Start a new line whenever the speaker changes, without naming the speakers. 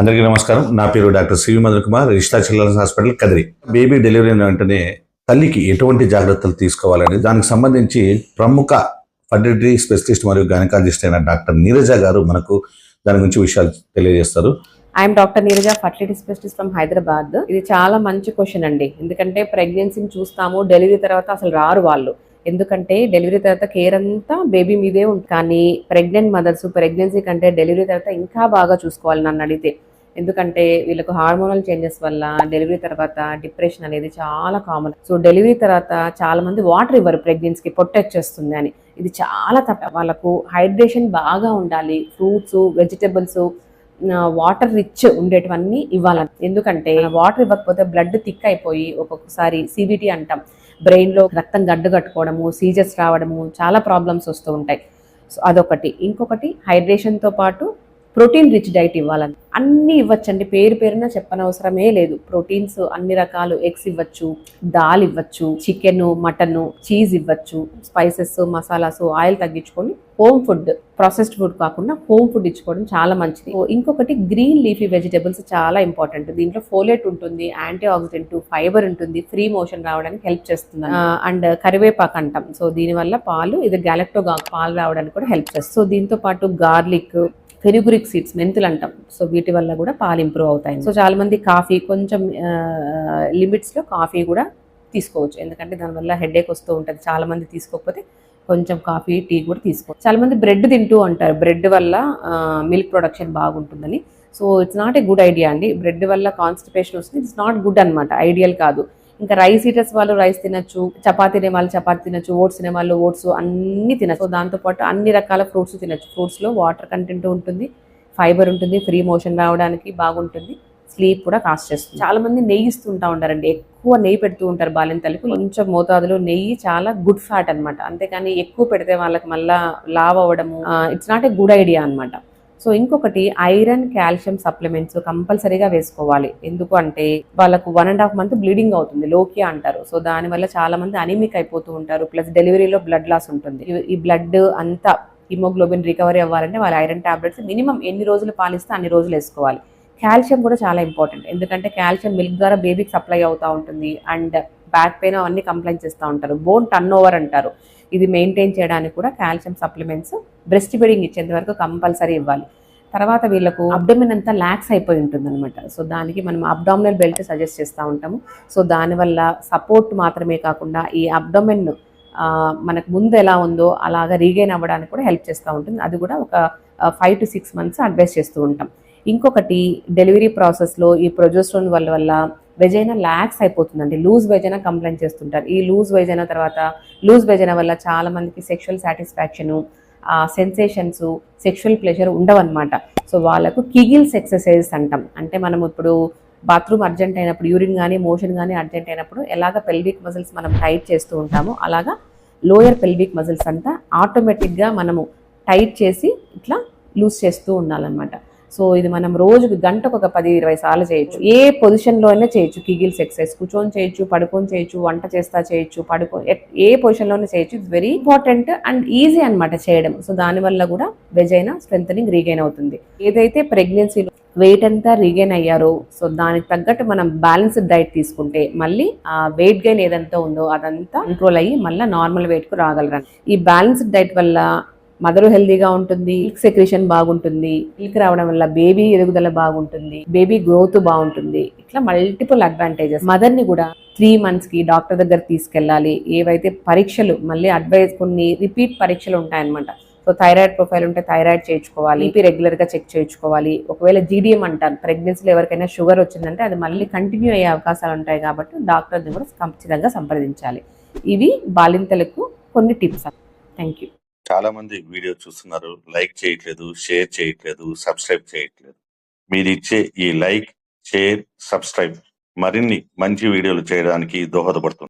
అందరికీ నమస్కారం. నా పేరు doctor C V Madan Kumar Rishta children's hospital Kadiri. Baby delivery అయిన వెంటనే తల్లికి ఎటువంటి జాగ్రత్తలు తీసుకోవాలని దానికి సంబంధించి ప్రముఖ ఫర్టిలిటీ స్పెషలిస్ట్ మరియు గైనకాలజిస్ట్ అయిన డాక్టర్ నీరజ గారు మనకు దాని గురించి విషయాలు తెలియజేస్తారు.
I'm doctor Neeraja fertility specialist from Hyderabad. ఇది చాలా మంచి క్వశ్చన్ అండి. ఎందుకంటే ప్రెగ్నెన్సీని చూస్తాము డెలివరీ తర్వాత అసలు రారు వాళ్ళు. ఎందుకంటే డెలివరీ తర్వాత కేర్ అంతా బేబీ మీదే ఉంటుంది. కానీ ప్రెగ్నెంట్ మదర్స్ ప్రెగ్నెన్సీ కంటే డెలివరీ తర్వాత ఇంకా బాగా చూసుకోవాలి నన్ను అడిగితే ఎందుకంటే వీళ్ళకు హార్మోనల్ చేంజెస్ వల్ల డెలివరీ తర్వాత డిప్రెషన్ అనేది చాలా కామన్. సో డెలివరీ తర్వాత చాలా మంది వాటర్ ఇవ్వరు ప్రెగ్నెన్సీకి పొట్టొచ్చేస్తుంది అని. ఇది చాలా తప్ప. వాళ్ళకు హైడ్రేషన్ బాగా ఉండాలి. ఫ్రూట్స్ వెజిటబుల్స్ వాటర్ రిచ్ ఉండేటివన్నీ ఇవ్వాలి. ఎందుకంటే వాటర్ ఇవ్వకపోతే బ్లడ్ థిక్ అయిపోయి ఒక్కొక్కసారి సివిటీ అంటాం. బ్రెయిన్లో రక్తం గడ్డు కట్టుకోవడము సీజర్స్ రావడము చాలా ప్రాబ్లమ్స్ వస్తూ ఉంటాయి. సో అదొకటి. ఇంకొకటి హైడ్రేషన్తో పాటు ప్రోటీన్ రిచ్ డైట్ ఇవ్వాలని. అన్ని ఇవ్వచ్చండి. పేరు పేరున చెప్పనవసరమే లేదు. ప్రోటీన్స్ అన్ని రకాలు. ఎగ్స్ ఇవ్వచ్చు దాల్ ఇవ్వచ్చు చికెన్ మటన్ చీజ్ ఇవ్వచ్చు స్పైసెస్ మసాలాస్ ఆయిల్ తగ్గించుకొని హోమ్ ఫుడ్ ప్రాసెస్డ్ ఫుడ్ కాకుండా హోమ్ ఫుడ్ ఇచ్చుకోవడం చాలా మంచిది. ఓ, ఇంకొకటి గ్రీన్ లీఫీ వెజిటబుల్స్ చాలా ఇంపార్టెంట్. దీంట్లో ఫోలేట్ ఉంటుంది యాంటీ ఆక్సిడెంట్ ఫైబర్ ఉంటుంది ఫ్రీ మోషన్ రావడానికి హెల్ప్ చేస్తుంది. అండ్ కరివేపాకు అంటాం. సో దీనివల్ల పాలు ఇది గ్యాలక్టో పాలు రావడానికి కూడా హెల్ప్ చేస్తుంది. సో దీంతో పాటు గార్లిక్ ఫెరిగురిక్ సీడ్స్ మెంతులు అంటాం. సో వీటి వల్ల కూడా పాలు ఇంప్రూవ్ అవుతాయి. సో చాలా మంది కాఫీ కొంచెం లిమిట్స్లో కాఫీ కూడా తీసుకోవచ్చు. ఎందుకంటే దానివల్ల హెడేక్ వస్తూ ఉంటుంది. చాలా మంది తీసుకోకపోతే కొంచెం కాఫీ టీ కూడా తీసుకోవచ్చు చాలా మంది బ్రెడ్ తింటూ ఉంటారు. బ్రెడ్ వల్ల మిల్క్ ప్రొడక్షన్ బాగుంటుందని. So it's not a good idea అండి. బ్రెడ్ వల్ల కాన్స్టిపేషన్ వస్తుంది. ఇట్స్ నాట్ గుడ్ అన్నమాట. ఐడియల్ కాదు. ఇంకా రైస్ ఈటర్స్ వాళ్ళు రైస్ తినచ్చు. చపాతీ తినే వాళ్ళు చపాతీ తినచ్చు. ఓట్స్ తినే వాళ్ళు ఓట్స్ అన్ని తినచ్చు. సో దాంతోపాటు అన్ని రకాల ఫ్రూట్స్ తినచ్చు. ఫ్రూట్స్లో వాటర్ కంటెంట్ ఉంటుంది. ఫైబర్ ఉంటుంది. ఫ్రీ మోషన్ రావడానికి బాగుంటుంది. స్లీప్ కూడా కాస్ట్ చేస్తుంది. చాలా మంది నెయ్యి ఉంటారండి ఎక్కువ నెయ్యి పెడుతూ ఉంటారు బాలింతలకు కొంచెం మోతాదులో నెయ్యి చాలా గుడ్ ఫ్యాట్ అనమాట అంతేకాని ఎక్కువ పెడితే వాళ్ళకి మళ్ళా లావ్ అవ్వడము it's not a good idea అన్నమాట. సో ఇంకొకటి ఐరన్ కాల్షియం సప్లిమెంట్స్ కంపల్సరీగా వేసుకోవాలి. ఎందుకు అంటే వాళ్ళకు one and half month bleeding అవుతుంది లోకియా అంటారు. సో దానివల్ల చాలా మంది అనీమిక్ అయిపోతూ ఉంటారు. ప్లస్ డెలివరీలో బ్లడ్ లాస్ ఉంటుంది. ఈ- ఈ బ్లడ్ అంతా హిమోగ్లోబిన్ రికవరీ అవ్వాలంటే వాళ్ళ ఐరన్ టాబ్లెట్స్ మినిమం ఎన్ని రోజులు పాలిస్తే అన్ని రోజులు వేసుకోవాలి. కాల్షియం కూడా చాలా ఇంపార్టెంట్. ఎందుకంటే కాల్షియం మిల్క్ ద్వారా బేబీకి సప్లై అవుతూ ఉంటుంది. అండ్ బ్యాక్ పెయిన్ అవన్నీ కంప్లైంట్ చేస్తూ ఉంటారు. బోన్ టర్న్ ఓవర్ అంటారు. ఇది మెయింటైన్ చేయడానికి కూడా కాల్షియం సప్లిమెంట్స్ బ్రెస్ట్ ఫీడింగ్ ఇచ్చేంత వరకు కంపల్సరీ ఇవ్వాలి. తర్వాత వీళ్ళకు అబ్డమిన్ అంతా ల్యాక్స్ అయిపోయి ఉంటుంది అనమాట సో దానికి మనం అబ్డామినల్ బెల్ట్ సజెస్ట్ చేస్తూ ఉంటాము. సో దానివల్ల సపోర్ట్ మాత్రమే కాకుండా ఈ అబ్డమిన్ మనకు ముందు ఎలా ఉందో అలాగా రీగైన్ అవ్వడానికి కూడా హెల్ప్ చేస్తూ ఉంటుంది. అది కూడా ఒక five to six months advise చేస్తూ ఉంటాం. ఇంకొకటి డెలివరీ ప్రాసెస్లో ఈ ప్రొజెస్ట్రోన్ వల్ల వల్ల వెజైనా ల్యాక్స్ అయిపోతుందండి. లూజ్ వెజైనా కంప్లైంట్ చేస్తుంటారు. ఈ లూజ్ వెజైనా తర్వాత లూజ్ వెజైనా వల్ల చాలా మందికి sexual satisfaction sensations sexual pleasure ఉండవన్నమాట. So వాళ్ళకు కిగిల్స్ ఎక్సర్సైజెస్ అంటాం. అంటే మనం ఇప్పుడు బాత్రూమ్ అర్జెంట్ అయినప్పుడు యూరిన్ కానీ మోషన్ కానీ అర్జెంట్ అయినప్పుడు ఎలాగ పెల్విక్ మజిల్స్ మనం టైట్ చేస్తూ ఉంటామో అలాగా లోయర్ పెల్విక్ మజిల్స్ అంతా ఆటోమేటిక్గా మనము టైట్ చేసి ఇట్లా లూజ్ చేస్తూ ఉండాలన్నమాట. సో ఇది మనం రోజుకి గంటకు ఒక పది ఇరవై సార్లు చేయొచ్చు. ఏ పొజిషన్లో అయినా చేయొచ్చు. Kegels exercise. కూర్చొని చేయొచ్చు పడుకొని చేయొచ్చు వంట చేస్తా చేయొచ్చు పడుకో ఏ పొజిషన్లోనే చేయొచ్చు. It's very important and easy అనమాట చేయడం. సో దానివల్ల కూడా వెజ్ అయినా స్ట్రెంగ్ రీగైన్ అవుతుంది. ఏదైతే ప్రెగ్నెన్సీలో వెయిట్ అంతా రీగైన్ అయ్యారో సో దానికి తగ్గట్టు మనం బ్యాలెన్స్డ్ డైట్ తీసుకుంటే మళ్ళీ ఆ వెయిట్ గెయిన్ ఏదంతా ఉందో అదంతా కంట్రోల్ అయ్యి మళ్ళీ నార్మల్ వెయిట్కు రాగలరు ఈ బ్యాలెన్స్డ్ డైట్ వల్ల మదర్ హెల్దీగా ఉంటుంది మిల్క్ సెక్రేషన్ బాగుంటుంది మిల్క్ రావడం వల్ల బేబీ ఎదుగుదల బాగుంటుంది బేబీ గ్రోత్ బాగుంటుంది. ఇట్లా మల్టిపుల్ అడ్వాంటేజెస్ మదర్ని కూడా త్రీ మంత్స్కి డాక్టర్ దగ్గర తీసుకెళ్ళాలి. ఏవైతే పరీక్షలు మళ్ళీ అడ్వైజ్ కొన్ని రిపీట్ పరీక్షలు ఉంటాయన్నమాట. సో థైరాయిడ్ ప్రొఫైల్ ఉంటే థైరాయిడ్ చేయించుకోవాలి ఈపీ రెగ్యులర్గా చెక్ చేయించుకోవాలి. ఒకవేళ జీడిఎం అంటారు ప్రెగ్నెన్సీలో ఎవరికైనా షుగర్ వచ్చిందంటే అది మళ్ళీ కంటిన్యూ అయ్యే అవకాశాలు ఉంటాయి కాబట్టి డాక్టర్ని కూడా ఖచ్చితంగా సంప్రదించాలి. ఇవి బాలింతలకు కొన్ని టిప్స్ థ్యాంక్ యూ
చాలా మంది వీడియో చూస్తున్నారు. లైక్ చేయట్లేదు షేర్ చేయట్లేదు సబ్స్క్రైబ్ చేయట్లేదు. మీరు ఇచ్చే ఈ లైక్ షేర్ సబ్స్క్రైబ్ మరిన్ని మంచి వీడియోలు చేయడానికి దోహదపడుతుంది.